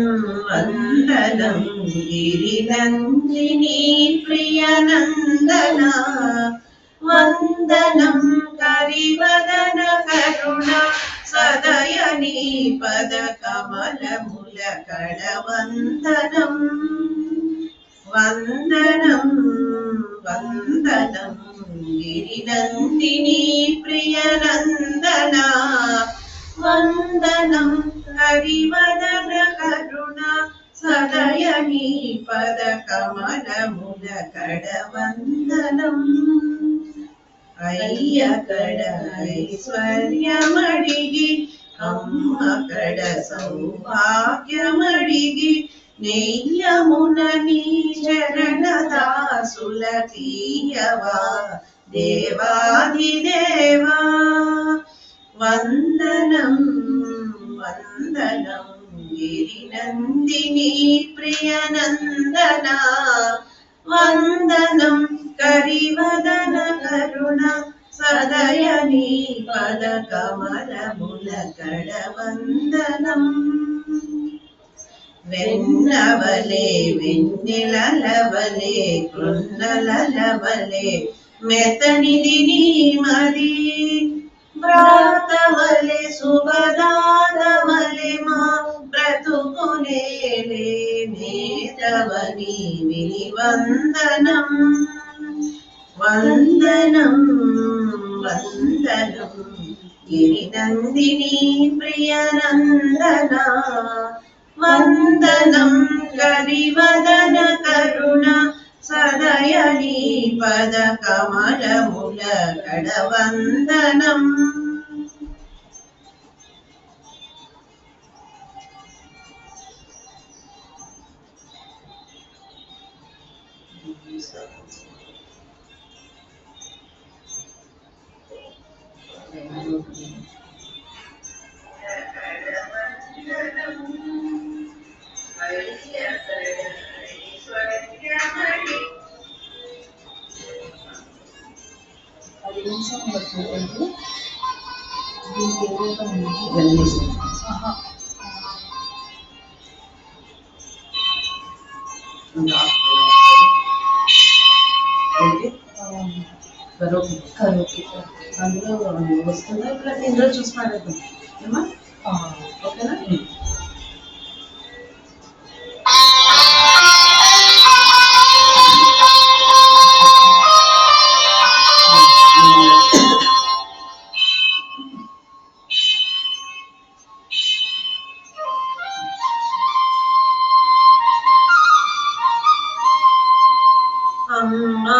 వందనం గిరినందిని ప్రియనందన? వందనం కరివదన కరుణ సదయని పద కమలముల కడ వందనం వందనం వందనం గిరినందిని ప్రియనందన? వందనం హరివదన సదయని పద కమలముల కడ వందనం అయ్య కడ ఐశ్వర్యమడిగి అమ్మ కడ సౌభాగ్యమడిగి నెయ్యమున నీ చరణ దాసుల తీయవా దేవాదిదేవా. వందనం వందనం. గిరినందిని ప్రియనందన? వందనం కరివదన కరుణ సదయని పద కమలముల కడ వందనం వెన్నవలే వెన్నెలలవలే కృన్నలలవలే మెతనిది నీ మది. వ్రాతవలే శుభదానవలే మా బ్రతుకునేలే విని వందనం. వందనం వందనం గిరినందిని ప్రియనందన వందనం కరివదన కరుణ కమలముల కడ అందులో వస్తుందా ఇప్పుడు ఇందులో చూసి మాట్లాడదాం ఏమా ఆ, ఓకేనా అమ్మా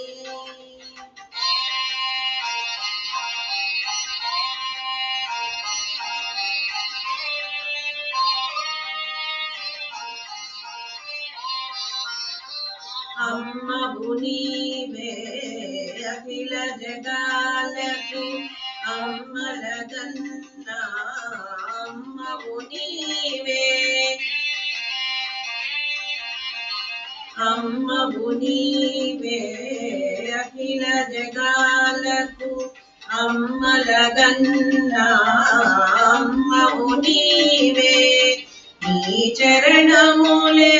అమ్మవు నీవే అఖిల జగాలకు అమ్మల గన్నా అమ్మవు నీవే అమ్మవు నీవే అఖిల జగాలకు అమ్మల గన్నా అమ్మవు నీవే నీ చరణములే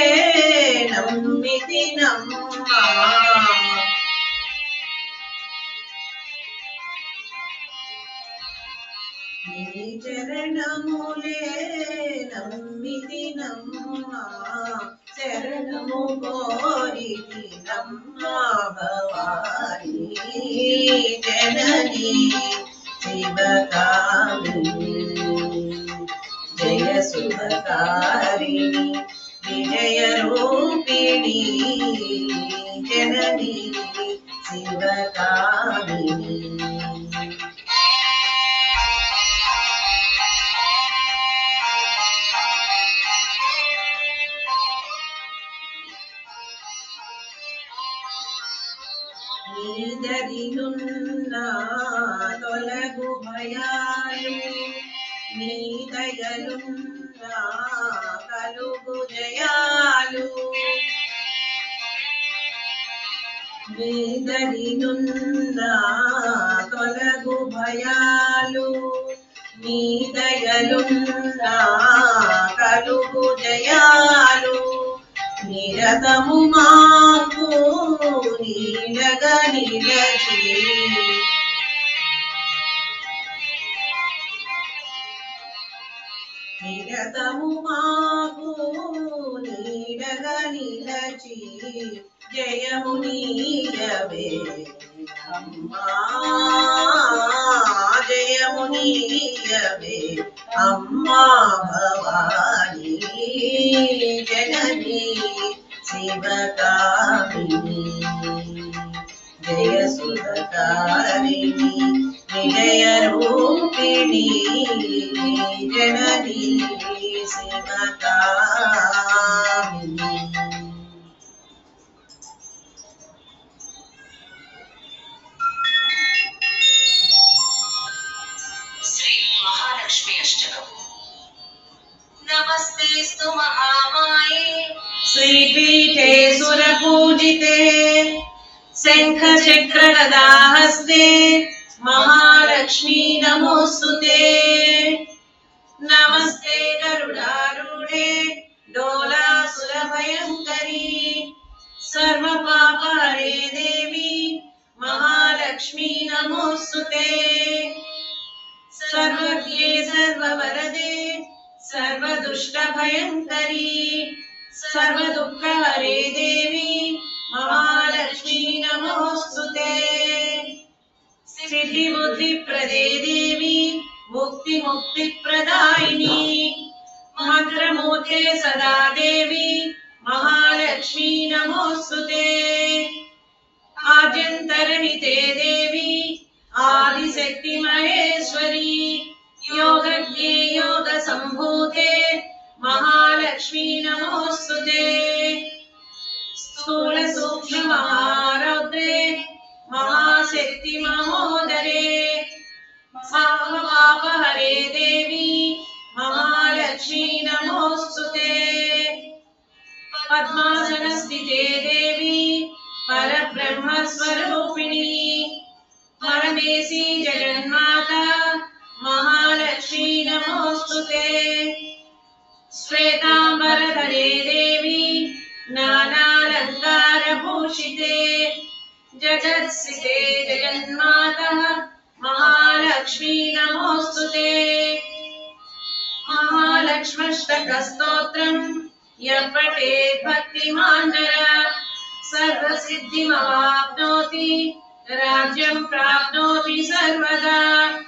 నమ్మితి నమ్మా. నీ చరణములే నమ్మితి నమ్మా. శరణము కోరితి నమ్మా భవాని. జనని శివకామి శుభకారిణి విజయ రూపిణి జనని శివకామిని నీదరినున్న తొలగు భయాలు నీ దయలున్న కలుగు జయాలు. నీదరినున్న తొలగు భయాలు. మీ దయలున్న కలుగు జయాలు. నిరతము మా నిరతము మాకు నీడగా నిలచి జయము నీయవే అమ్మా జయము నీయవే అమ్మా భవానీ జననీ శివకా महालक्ष्मी अष्टकम्। नमस्तेऽस्तु महामाये श्रीपीठे सुरपूजिते। शङ्खचक्रगदाहस्ते। महालक्ष्मी नमोस्तुते नमस्ते गरुडारूढे। डोला सुर भयंकरी सर्व पापारे देवी। महालक्ष्मी नमोस्तुते सर्वज्ञे सर्ववरदे सर्वदुष्टभयङ्करी सर्वदुःखहरे देवी महालक्ष्मी नमोऽस्तु ते। सिद्धिबुद्धिप्रदे देवी मुक्तिमुक्तिप्रदायिनी मन्त्रमूर्ते सदा देवी महालक्ष्मी नमोऽस्तु ते नमोऽस्तु पद्मासनस्थिते देवी, परब्रह्मस्वरूपिणी। परमेशी जगन्माता, महालक्ष्मी नमोऽस्तु ते श्वेताम्बरधरे देवी नानालङ्कारभूषिते जगत्सिते जगन्मातः, महालक्ष्मी नमोऽस्तु ते महालक्ष्मष्टकस्तोत्रम् यः पठेत् भक्तिमान् नरः सर्वसिद्धिमवाप्नोति, राज्यं प्राप्नोति सर्वदा।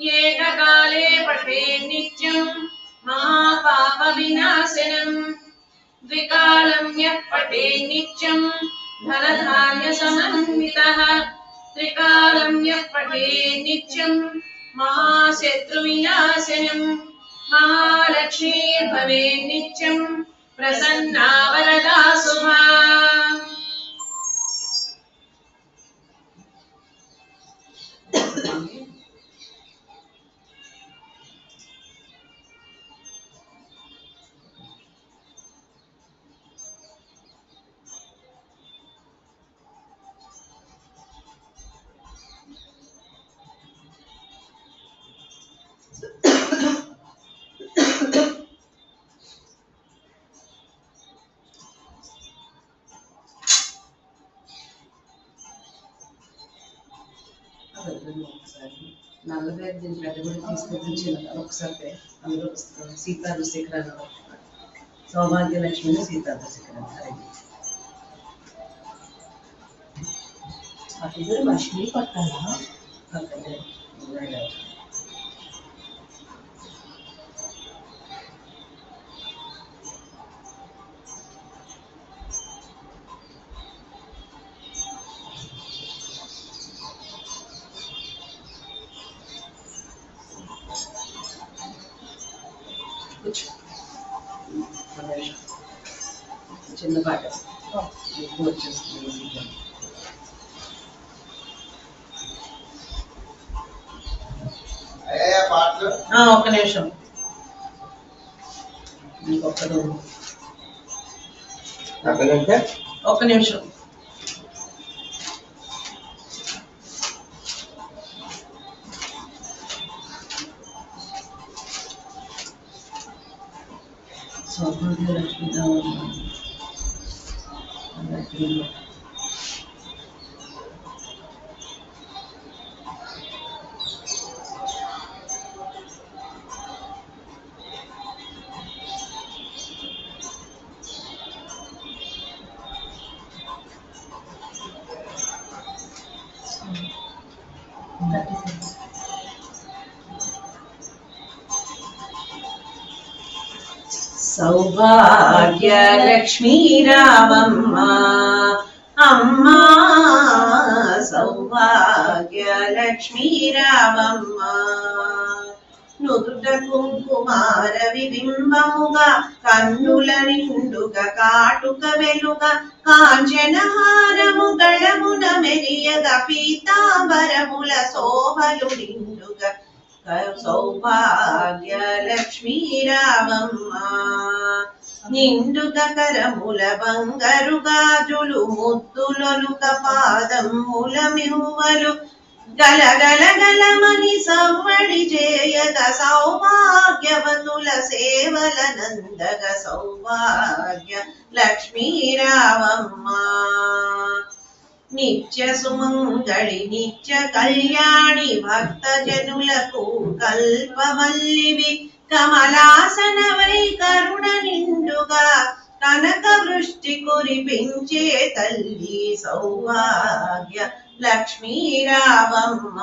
एककाले पठेत् नित्यं महापापविनाशनम् द्विकालं यः पठेत् नित्यं धनधान्यसमन्वितः, त्रिकालं यः पठेत् नित्यं महाशत्रुविनाशनम् महालक्ष्मीर्भवेत् नित्यं प्रसन्ना वरदा शुभा పెద్దది ఒకసారి నల్లబేరు దీని పెద్ద కూడా తీసుకొచ్చి చిన్న ఒకసారి అందులో సీతాలు శిఖరాలు సౌభాగ్య లక్ష్మిని సీతాల శిఖరం అడిగి అటు ఇద్దరు లక్ష్మీ పట్టాల పక్కనే. చిన్న పాట ఎక్కువ వచ్చేస్తుంది పాటలు ఆ, ఒక్క నిమిషం. ఇంకొకడు అక్కడంటే ఒక్క నిమిషం సౌభాగ్య లక్ష్మి సౌభాగ్య లక్ష్మీ రామమ్మ అమ్మా సౌభాగ్య లక్ష్మీ రామమ్మ నుదుట కుంకుమార విబింబముగా కన్నుల నిండుగ కాటుక వెలుగ కాంచనహారము గళమున మెరియగ పీతాంబరముల సోహలు నిండు. సౌభాగ్య లక్ష్మీ రామమ్మ నిండుగ కరముల బంగారు గాజులు ముద్దులొలుక పాదముల మివ్వలు గల గల గలమని సవ్వడి చేయగ సౌభాగ్యవతుల సేవల నందగ సౌభాగ్య లక్ష్మీరామమ్మ నిత్య సుమంగళి నిత్య కళ్యాణి భక్త జనులకు కల్పవల్లివి కమలాసనవై కరుణ నిండుగా కనక వృష్టి కురిపించే తల్లి సౌభాగ్య లక్ష్మీరావమ్మ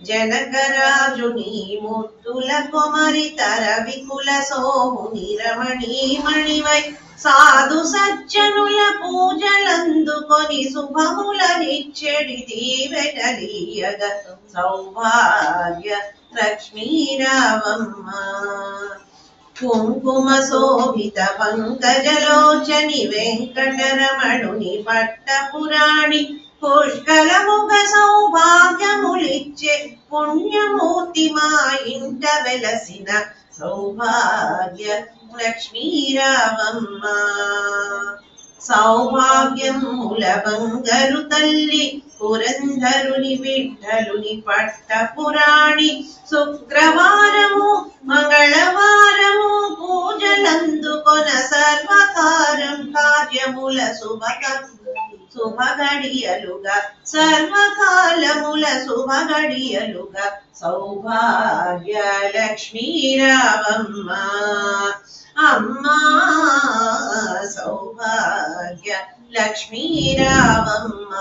జనకరాజుని ముద్దుల కొమరి తర వికుల సోముని రమణీమణివై సాధు సజ్జనుల పూజలందుకొని శుభముల నిచ్చెడి దీవెటలీయగ సౌభాగ్య లక్ష్మీరావమ్మ కుంకుమ శోభిత పంకజలోచని వెంకటరమణుని పట్టపురాణి పుష్కలముగ సౌభాగ్యములిచ్చే పుణ్యమూర్తి మా ఇంట వెలసిన సౌభాగ్య లక్ష్మీరామమ్మ సౌభాగ్యములబంగరు తల్లి పురంధరుని బిడ్డలుని పట్ట పురాణి శుక్రవారము మంగళవారము పూజలందుకొన సర్వకారం కార్యముల శుభక శుభగడియలుగా సర్వకాలముల శుభగడియలుగా సౌభాగ్య లక్ష్మీ రామమ్మ అమ్మా సౌభాగ్య లక్ష్మీ రామమ్మ